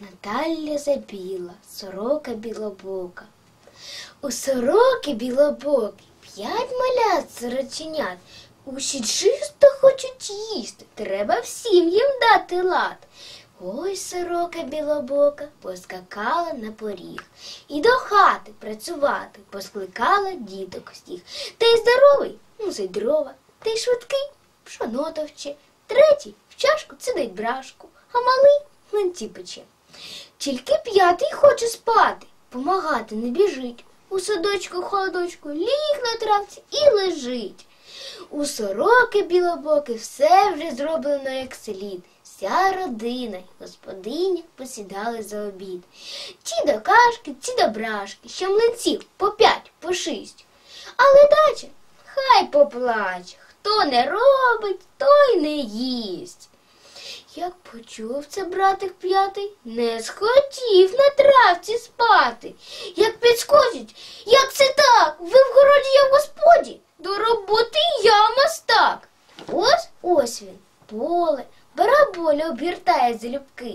Наталя забіла, сорока білобока. У сороки білобокі п'ять малят сороченят. Усі чисто хочуть їсти, треба всім їм дати лад. Ой, сорока білобока поскакала на поріг і до хати працювати поскликала діток всіх. Ти здоровий, мусить дрова, ти швидкий, пшоно товче, третій в чашку цидить брашку, а малий млинці пече. Тільки п'ятий хоче спати, помагати не біжить. У садочку холодочку ліг на травці і лежить. У сороки білобоки все вже зроблено як слід. Вся родина й господиня посідали за обід. Ті до кашки, ті до брашки, що млинців по п'ять, по шість. Але дача хай поплаче. Хто не робить, той не їсть. Як почув це братик п'ятий, не схотів на травці спати. Як підскочить, як це так? Ви в городі я в господі, до роботи я мастак. Ось ось він, поле, бараболя обгортає залюбки,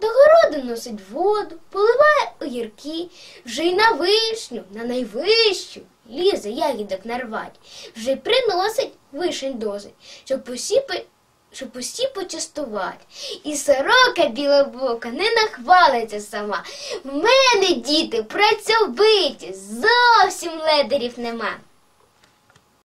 до городу носить воду, поливає огірки, вже й на вишню, на найвищу, лізе ягідок нарвать, вже й приносить вишень досить, щоб посіпи щоб усі почастувати. І сорока білобока не нахвалиться сама. В мене, діти, працьовиті, зовсім ледерів нема.